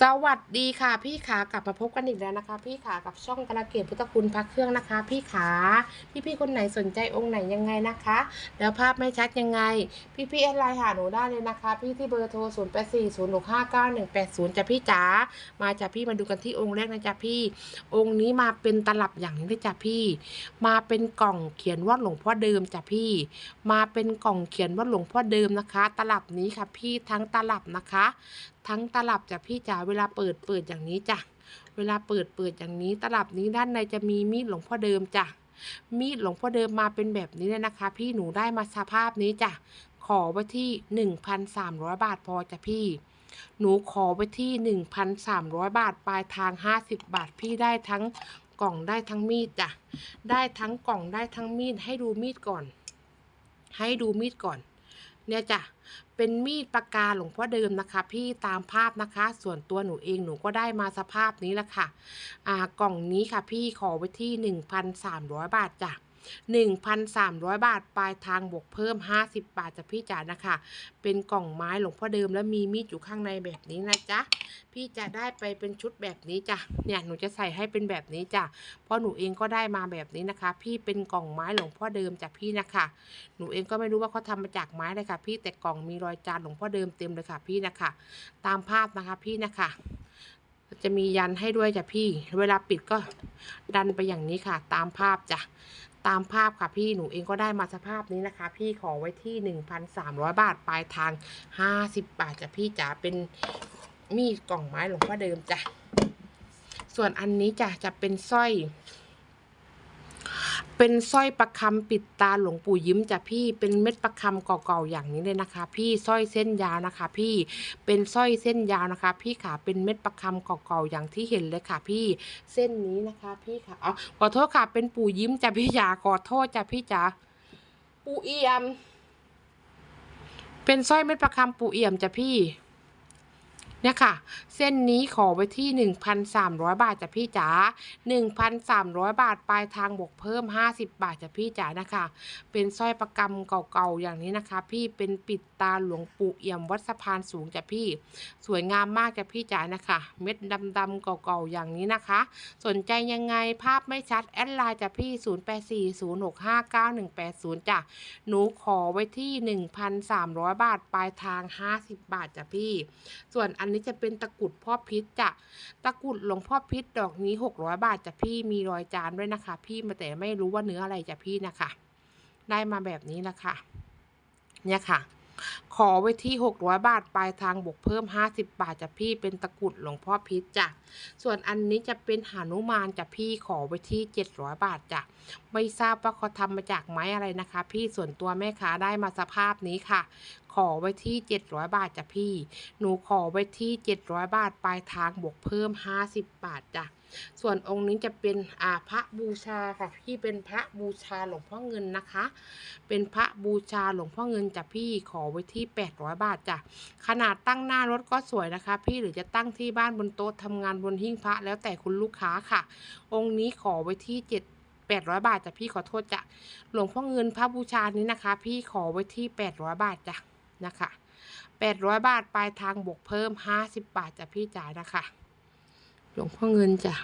สวัสดีค่ะพี่ขากลับมาพบกันอีกแล้วนะคะ พี่ขากับช่องกระเกียรพุทธคุณพักเครื่องนะคะ พี่ขาพี่ๆคนไหนสนใจองค์ไหนยังไงนะคะ แล้วภาพไม่ชัดยังไง พี่ๆแอดไลน์หาหนูได้เลยนะคะ พี่ที่เบอร์โทร 0 8 4 0 6 5 9 1 8 0จะพี่จ๋ามาจากพี่มาดูกันที่องค์แรกนะจ๊ะพี่ องค์นี้มาเป็นตลับอย่างนี้เลยจ้ะพี่ มาเป็นกล่องเขียนว่าหลวงพ่อเดิมจ้ะพี่ มาเป็นกล่องเขียนว่าหลวงพ่อเดิมนะคะ ตลับนี้ค่ะพี่ทั้งตลับนะคะ ทั้งตลับจ้ะพี่จ๋าเวลาเปิดเปิดอย่างนี้จ้ะเวลาเปิดเปิดอย่างนี้ตลับนี้ด้านในจะมีมีดหลวงพ่อเดิมจ้ะมีดหลวงพ่อเดิมมาเป็นแบบนี้เลยนะคะ พี่หนูได้มาสภาพนี้จ้ะขอไว้ที่หนึ่งพันสามร้อยบาทพอจ้ะพี่ หนูขอไว้ที่หนึ่งพันสามร้อยบาทปลายทางห้าสิบบาทพี่ได้ทั้งกล่องได้ทั้งมีดจ้ะได้ทั้งกล่องได้ทั้งมีดให้ดูมีดก่อน ให้ดูมีดก่อน เนี่ยจ้ะ เป็นมีดปากกาหลวงพ่อเดิมนะคะ พี่ตามภาพนะคะ ส่วนตัวหนูเองหนูก็ได้มาสภาพนี้แหละค่ะ อ่ากล่องนี้ค่ะพี่ขอไว้ที่ 1,300 บาทจ้ะ 1,300 บาท ปลายทางบวกเพิ่ม 50 บาทจ้ะพี่จ๋านะคะ เป็นกล่องไม้หลวงพ่อเดิมแล้วมีมีดอยู่ข้างในแบบนี้นะจ๊ะ พี่จะได้ไปเป็นชุดแบบนี้จ้ะ เนี่ยหนูจะใส่ให้เป็นแบบนี้จ้ะ เพราะหนูเองก็ได้มาแบบนี้นะคะ พี่เป็นกล่องไม้หลวงพ่อเดิมจากพี่นะคะ หนูเองก็ไม่รู้ว่าเขาทำมาจากไม้เลยค่ะ พี่แต่กล่องมีรอยจานหลวงพ่อเดิมเต็มเลยค่ะพี่นะคะ ตามภาพนะคะพี่นะคะจะมียันให้ด้วยจ้ะพี่ เวลาปิดก็ดันไปอย่างนี้ค่ะ ตามภาพจ้ะ ตามภาพค่ะพี่หนูเองก็ได้มาสภาพนี้นะคะ พี่ขอไว้ที่ 1,300 บาทปลายทาง 50 บาทจ้ะพี่จ๋าเป็นมีดกล่องไม้หลวงพ่อเดิมจ้ะส่วนอันนี้จ้ะจะเป็นสร้อย เป็นสร้อยประคำปิดตาหลวงปู่ยิ้มจ้ะพี่เป็นเม็ดประคำเก่าๆอย่างนี้เลยนะคะ พี่สร้อยเส้นยาวนะคะ พี่เป็นสร้อยเส้นยาวนะคะ พี่ขาเป็นเม็ดประคำเก่าๆอย่างที่เห็นเลยค่ะ พี่เส้นนี้นะคะ พี่ค่ะอ๋อขอโทษค่ะ เป็นปู่ยิ้มจ้ะพี่จ๋าขอโทษจ้ะพี่จ๋าปู่เอี่ยม เป็นสร้อยเม็ดประคำปู่เอี่ยมจ้ะพี่ เนี่ยค่ะ เส้นนี้ขอไว้ที่ 1,300 บาทจ้ะพี่จ๋า1,300 บาทปลายทางบวกเพิ่ม 50 บาทจ้ะพี่จ๋านะคะ เป็นสร้อยประกำเก่าๆอย่างนี้นะคะ พี่เป็นปิดตาหลวงปู่เอี่ยมวัดสะพานสูงจ้ะพี่ สวยงามมากจ้ะพี่จ๋านะคะ เม็ดดำๆเก่าๆอย่างนี้นะคะ สนใจยังไงภาพไม่ชัดแอดไลน์จ้ะพี่ 0840659180จ้ะหนูขอไว้ที่ 1,300 บาทปลายทาง 50 บาทจ้ะพี่ ส่วนอันนี้จะเป็นตะกุดพ่อพิษจ้ะตะกุดหลวงพ่อพิษดอกนี้ 600 บาทจ้ะพี่มีรอยจานด้วยนะคะ พี่มาแต่ไม่รู้ว่าเนื้ออะไรจ้ะพี่นะคะ ได้มาแบบนี้ละค่ะ เนี่ยค่ะ ขอไว้ที่ 600 บาทปลายทางบวกเพิ่ม 50 บาทจ้ะพี่เป็นตะกุดหลวงพ่อพิษจ้ะส่วนอันนี้จะเป็นหานุมานจ้ะพี่ขอไว้ที่ 700 บาทจ้ะไม่ทราบว่าเขาทำมาจากไม้อะไรนะคะ พี่ส่วนตัวแม่ค้าได้มาสภาพนี้ค่ะ ขอไว้ที่ 700 บาทจ้ะพี่ หนูขอไว้ที่ 700 บาทปลายทางบวกเพิ่ม 50 บาทจ้ะส่วนองค์นี้จะเป็นอาพระบูชาค่ะพี่เป็นพระบูชาหลวงพ่อเงินนะคะ เป็นพระบูชาหลวงพ่อเงินจ้ะพี่ขอไว้ที่ 800 บาทจ้ะขนาดตั้งหน้ารถก็สวยนะคะ พี่หรือจะตั้งที่บ้านบนโต๊ะทำงานบนหิ้งพระแล้วแต่คุณลูกค้าค่ะ องค์นี้ขอไว้ที่ 7 800 บาทจ้ะพี่ขอโทษจ้ะหลวงพ่อเงินพระบูชานี้นะคะ พี่ขอไว้ที่ 800 บาทจ้ะ นะคะ800 บาทปลายทางบวกเพิ่ม 50 บาทจะพี่จ๋ายนะคะหลวงพ่อเงินจ้ะ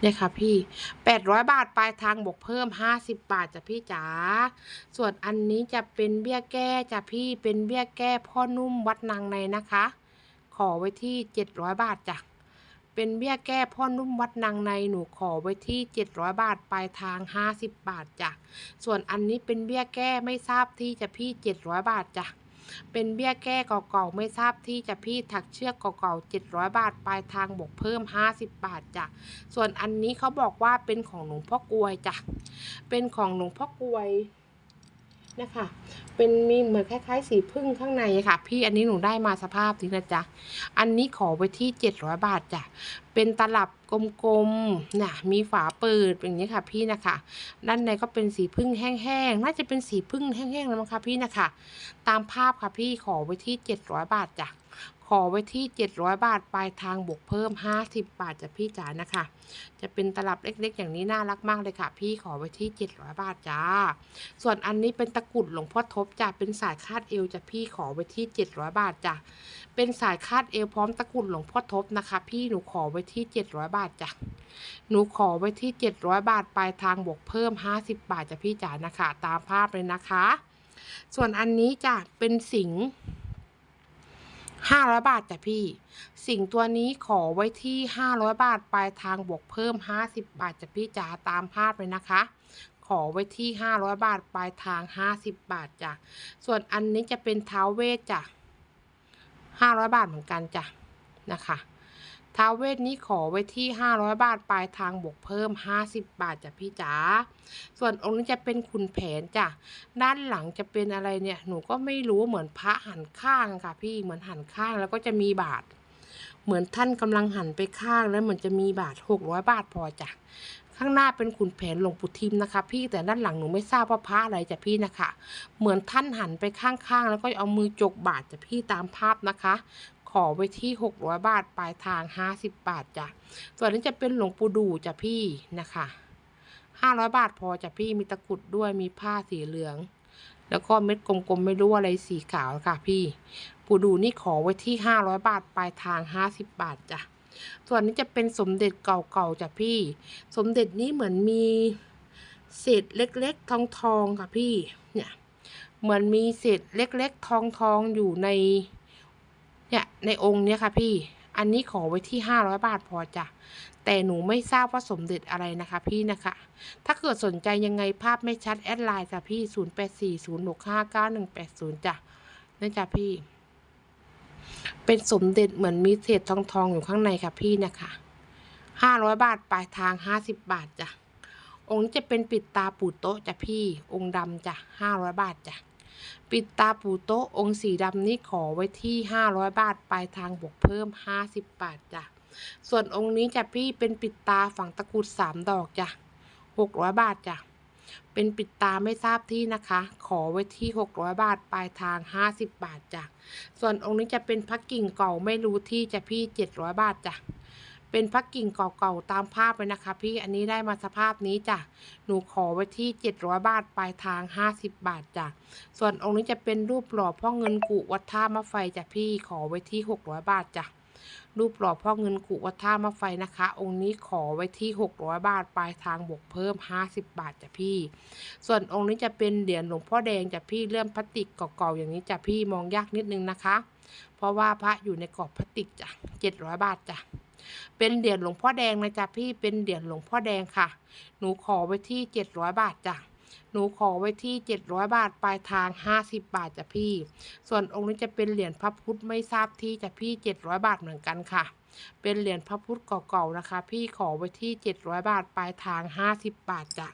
เนี่ยค่ะพี่ 800 บาทปลายทางบวกเพิ่ม 50 บาทจ้ะพี่จ๋า ส่วนอันนี้จะเป็นเบี้ยแก้จ้ะพี่เป็นเบี้ยแก้พ่อนุ่มวัดนางในนะคะ ขอไว้ที่ 700 บาทจ้ะ เป็นเบี้ยแก้พ่อนุ่มวัดนางในหนูขอไว้ที่ 700 บาทปลายทาง 50 บาทจ้ะ ส่วนอันนี้เป็นเบี้ยแก้ไม่ทราบที่จะพี่ 700 บาทจ้ะ เป็นเบี้ยแก้เก่าๆไม่ทราบที่จะพี่ถักเชือกเก่าๆ700 บาทปลายทางบวกเพิ่ม 50 บาทจ้ะ ส่วนอันนี้เขาบอกว่าเป็นของหลวงพ่อกลวยจ้ะ เป็นของหลวงพ่อกลวย นะคะเป็นมีเหมือนคล้ายๆสีพึ่งข้างในค่ะ พี่อันนี้หนูได้มาสภาพนี้นะจ๊ะ อันนี้ขอไว้ที่เจ็ดร้อยบาทจ้ะ เป็นตลับกลมๆน่ะมีฝาเปิดอย่างนี้ค่ะ พี่นะคะ ด้านในก็เป็นสีพึ่งแห้งๆ น่าจะเป็นสีพึ่งแห้งๆแล้วมั้งคะพี่นะคะ ตามภาพค่ะพี่ขอไว้ที่เจ็ดร้อยบาทจ้ะ อไว้ที่ 700 บาท ปลายทางบวกเพิ่ม 50 บาทจะพี่จ๋านะคะ จะเป็นตลับเล็กๆ อย่างนี้น่ารักมากเลยค่ะ พี่ขอไว้ที่ 700 บาทจ้า ส่วนอันนี้เป็นตะกรุดหลวงพ่อทบจ้ะเป็นสายคาดเอวจะพี่ขอไว้ที่ 700 บาทจ้ะเป็นสายคาดเอวพร้อมตะกรุดหลวงพ่อทบนะคะ พี่หนูขอไว้ที่ 700 บาทจ้ะหนูขอไว้ที่ 700 บาท ปลายทางบวกเพิ่ม 50 บาทจะพี่จ๋านะคะ ตามภาพเลยนะคะ ส่วนอันนี้จะเป็นสิงห์ 500 บาทจ้ะพี่ สิ่งตัวนี้ขอไว้ที่ 500 บาทปลายทางบวกเพิ่ม 50 บาทจ้ะพี่จ๋าตามภาพเลยนะคะ ขอไว้ที่ 500 บาทปลายทาง 50 บาทจ้ะส่วนอันนี้จะเป็นเท้าเวทจ้ะ500 บาทเหมือนกันจ้ะนะคะ ท้าเวทนี้ขอไว้ที่ 500 บาทปลายทางบวกเพิ่ม 50 บาทจ้ะพี่จ๋า ส่วนองค์นี้จะเป็นขุนแผนจ้ะ ด้านหลังจะเป็นอะไรเนี่ย หนูก็ไม่รู้เหมือนพระหันข้างค่ะ พี่ เหมือนหันข้างแล้วก็จะมีบาท เหมือนท่านกำลังหันไปข้างแล้วเหมือนจะมีบาท 600 บาทพอจ้ะ ข้างหน้าเป็นขุนแผนหลวงปู่ทิมนะคะ พี่ แต่ด้านหลังหนูไม่ทราบว่าพระอะไรจ้ะพี่นะคะ เหมือนท่านหันไปข้างๆแล้วก็เอามือจกบาทจ้ะพี่ตามภาพนะคะ อไว้ที่ 600 บาท ปลายทาง 50 บาทจ้ะ ส่วนนี้จะเป็นหลวงปู่ดูจ้ะพี่นะคะ 500 บาทพอจ้ะพี่ มีตะกุดด้วย มีผ้าสีเหลือง แล้วก็เม็ดกลมๆ ไม่รู้อะไรสีขาวค่ะพี่ ปู่ดูนี่ขอไว้ที่ 500 บาท ปลายทาง 50 บาทจ้ะ ส่วนนี้จะเป็นสมเด็จเก่าๆจ้ะพี่ สมเด็จนี้เหมือนมีเศษเล็กๆ ทองๆ ค่ะพี่ เนี่ย เหมือนมีเศษเล็กๆ ทองๆ อยู่ใน เนี่ยในองค์เนี้ยค่ะพี่ อันนี้ขอไว้ที่ 500 บาทพอจ้ะ แต่หนูไม่ทราบว่าสมเด็จอะไรนะคะพี่นะคะ ถ้าเกิดสนใจยังไงภาพไม่ชัดแอดไลน์จ้ะพี่ 0840659180 จ้ะนั่นจ้ะพี่ เป็นสมเด็จเหมือนมีเศษทองทองอยู่ข้างในค่ะพี่นะคะ 500 บาทปลายทาง 50 บาทจ้ะ องค์นี้จะเป็นปิดตาปูโต๊ะจ้ะพี่ องค์ดำจ้ะ 500 บาทจ้ะ ปิดตาปูโต๊ะองค์สีดำนี่ขอไว้ที่ 500 บาท ปลายทางบวกเพิ่ม 50 บาทจ้ะ ส่วนองค์นี้จะพี่เป็นปิดตาฝังตะกรุดสามดอกจ้ะ 600 บาทจ้ะ เป็นปิดตาไม่ทราบที่นะคะ ขอไว้ที่ 600 บาท ปลายทาง 50 บาทจ้ะ ส่วนองค์นี้จะเป็นพักกิ่งเก่าไม่รู้ที่จะพี่ 700 บาทจ้ะ เป็นพักกิ่งเก่าๆตามภาพเลยนะคะ พี่อันนี้ได้มาสภาพนี้จ้ะหนูขอไว้ที่ 700 บาทปลายทาง 50 บาทจ้ะส่วนองค์นี้จะเป็นรูปหล่อพ่อเงินกุวัดท่ามะไฟจ้ะพี่ขอไว้ที่ 600 บาทจ้ะรูปหล่อพ่อเงินกุวัดท่ามะไฟนะคะ องค์นี้ขอไว้ที่ 600 บาท ปลายทางบวกเพิ่ม 50 บาทจ้ะพี่ ส่วนองค์นี้จะเป็นเหรียญหลวงพ่อแดงจ้ะพี่เลื่อมพลาสติกเก่าๆอย่างนี้จ้ะพี่มองยากนิดนึงนะคะ เพราะว่าพระอยู่ในกรอบพลาสติกจ้ะ700 บาทจ้ะ เป็นเหรียญหลวงพ่อแดงนะจ๊ะพี่เป็นเหรียญหลวงพ่อแดงค่ะ หนูขอไว้ที่700บาทจ้ะหนูขอไว้ที่ 700 บาท ปลายทาง 50 บาทจ้ะพี่ ส่วนองค์นี้จะเป็นเหรียญพระพุทธไม่ทราบที่จ้ะพี่ 700 บาทเหมือนกันค่ะ เป็นเหรียญพระพุทธเก่าๆนะคะ พี่ขอไว้ที่ 700 บาท ปลายทาง 50 บาทจ้ะ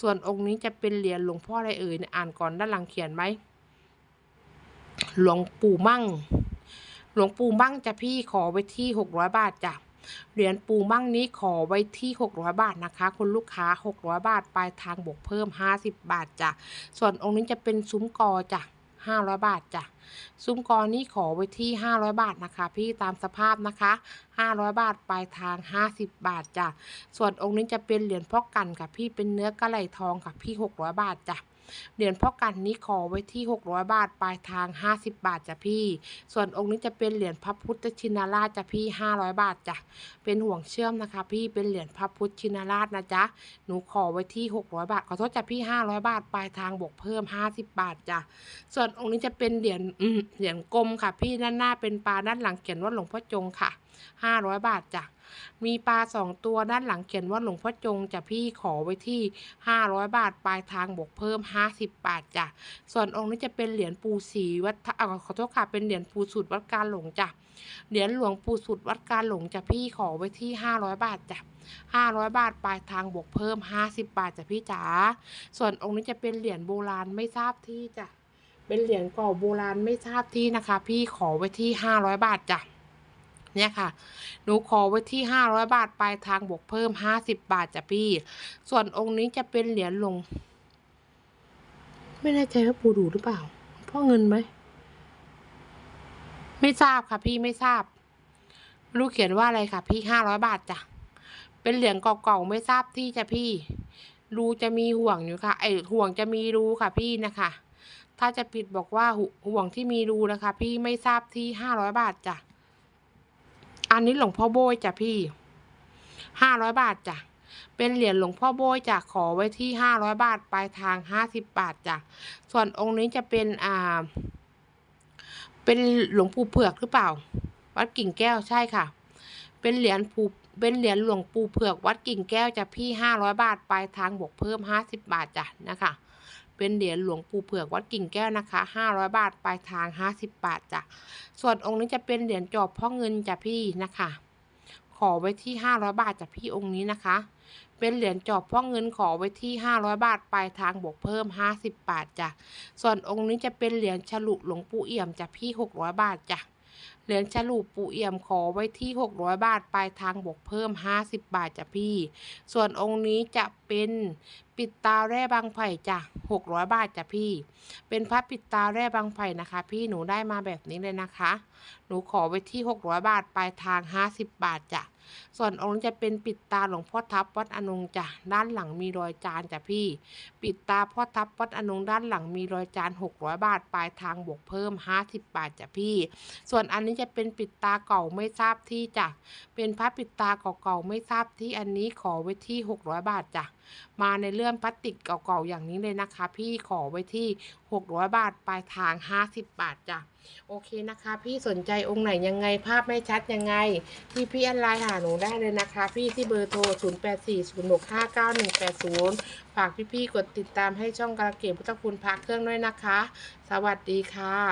ส่วนองค์นี้จะเป็นเหรียญหลวงพ่ออะไรเอ่ยเนี่ยอ่านก่อนด้านหลังเขียนไหม หลวงปู่มั่ง หลวงปู่มั่งจ้ะพี่ขอไว้ที่ 600 บาทจ้ะ เหรียญปูมั่งนี้ขอไว้ที่ 600 บาทนะคะ คุณลูกค้า 600 บาทปลายทางบวกเพิ่ม 50 บาทจ้ะ ส่วนองค์นี้จะเป็นซุ้มกอจ้ะ500 บาทจ้ะ ซุ้มกอนี้ขอไว้ที่ 500 บาทนะคะ พี่ตามสภาพนะคะ 500 บาทปลายทาง 50 บาทจ้ะ ส่วนองค์นี้จะเป็นเหรียญพ่อกันค่ะพี่เป็นเนื้อกระไหลทองค่ะพี่ 600 บาทจ้ะ เหรียญพ่อกันนี้ขอไว้ที่ 600 บาท ปลายทาง 50 บาทจ้ะพี่ ส่วนองค์นี้จะเป็นเหรียญพระพุทธชินราชจ้ะพี่ 500 บาทจ้ะ เป็นห่วงเชื่อมนะคะ พี่ เป็นเหรียญพระพุทธชินราชนะจ๊ะ หนูขอไว้ที่ 600 บาท ขอโทษจ้ะพี่ 500 บาท ปลายทางบวกเพิ่ม 50 บาทจ้ะ ส่วนองค์นี้จะเป็นเหรียญเหรียญกลมค่ะ พี่ ด้านหน้าเป็นปลา ด้านหลังเขียนว่าหลวงพ่อจงค่ะ 500 บาทจ้ะ มีปลาสองตัวด้านหลังเขียนว่าหลวงพ่อจงจะพี่ขอไว้ที่ 500 บาทปลายทางบวกเพิ่ม 50 บาทจ้ะส่วนองค์นี้จะเป็นเหรียญปูสีวัดอ่าขอโทษค่ะเป็นเหรียญปูสุดวัดการหลงจ้ะเหรียญหลวงปูสุดวัดการหลงจะพี่ขอไว้ที่ 500 บาทจ้ะ500 บาทปลายทางบวกเพิ่ม 50 บาทจ้ะพี่จ๋าส่วนองค์นี้จะเป็นเหรียญโบราณไม่ทราบที่จ้ะเป็นเหรียญเก่าโบราณไม่ทราบที่นะคะ พี่ขอไว้ที่ 500 บาทจ้ะ เนี่ยค่ะ หนูขอไว้ที่ 500 บาทปลายทางบวกเพิ่ม 50 บาทจ้ะพี่ ส่วนองค์นี้จะเป็นเหรียญลง ไม่แน่ใจว่าปูดูหรือเปล่า พ่อเงินไหม ไม่ทราบค่ะพี่ไม่ทราบรู้เขียนว่าอะไรค่ะ พี่ห้าร้อยบาทจ้ะ เป็นเหรียญเก่าๆไม่ทราบที่จ้ะพี่ รูจะมีห่วงอยู่ค่ะ ไอห่วงจะมีรูค่ะพี่นะคะถ้าจะผิดบอกว่าหห่วงที่มีรูนะคะ พี่ไม่ทราบที่ห้าร้อยบาทจ้ะ อันนี้หลวงพ่อโบยจ้ะพี่ห้าร้อยบาทจ้ะเป็นเหรียญหลวงพ่อโบยจ้ะขอไว้ที่ห้าร้อยบาทปลายทางห้าสิบบาทจ้ะส่วนองค์นี้จะเป็นอ่า เป็นหลวงปู่เผือกหรือเปล่า วัดกิ่งแก้วใช่ค่ะ เป็นเหรียญผูเป็นเหรียญหลวงปู่เผือกวัดกิ่งแก้วจะพี่ห้าร้อยบาทปลายทางบวกเพิ่มห้าสิบบาทจ้ะนะคะ เป็นเหรียญหลวงปู่เผือกวัดกิ่งแก้วนะคะห้าร้อยบาทปลายทางห้าสิบบาทจ้ะส่วนองค์นี้จะเป็นเหรียญจอบพ่อเงินจ้ะพี่นะคะ ขอไว้ที่ห้าร้อยบาทจ้ะพี่องค์นี้นะคะ เป็นเหรียญจอบพ่อเงินขอไว้ที่ห้าร้อยบาทปลายทางบวกเพิ่มห้าสิบบาทจ้ะส่วนองค์นี้จะเป็นเหรียญฉลุหลวงปู่เอี่ยมจ้ะพี่หกร้อยบาทจ้ะ เหรียญฉลูปูเอี่ยมขอไว้ที่หกร้อยบาท ปลายทางบวกเพิ่มห้าสิบบาทจ้ะพี่ ส่วนองค์นี้จะเป็นปิดตาแร่บางไผ่จ้ะหกร้อยบาทจ้ะพี่ เป็นพระปิดตาแร่บางไผ่นะคะ พี่หนูได้มาแบบนี้เลยนะคะ หนูขอไว้ที่หกร้อยบาท ปลายทางห้าสิบบาทจ้ะ ส่วนองค์จะเป็นปิดตาหลวงพ่อทับวัดอนงจ้ะด้านหลังมีรอยจานจ้ะพี่ ปิดตาพ่อทับวัดอนงด้านหลังมีรอยจาน 600 บาทปลายทางบวกเพิ่ม 50 บาทจ้ะพี่ ส่วนอันนี้จะเป็นปิดตาเก่าไม่ทราบที่จ้ะเป็นพระปิดตาเก่าๆไม่ทราบที่อันนี้ขอไว้ที่ 600 บาทจ้ะ มาในเรื่องพลาสติกเก่าๆอย่างนี้เลยนะคะ พี่ขอไว้ที่ 600 บาทปลายทาง 50 บาทจ้ะโอเคนะคะ พี่สนใจองค์ไหนยังไงภาพไม่ชัดยังไง พี่พี่แอนไลน์หาหนูได้เลยนะคะ พี่ที่เบอร์โทร 0840659180 ฝากพี่ๆกดติดตามให้ช่องกระเกตพุทธคุณพระเครื่องด้วยนะคะ สวัสดีค่ะ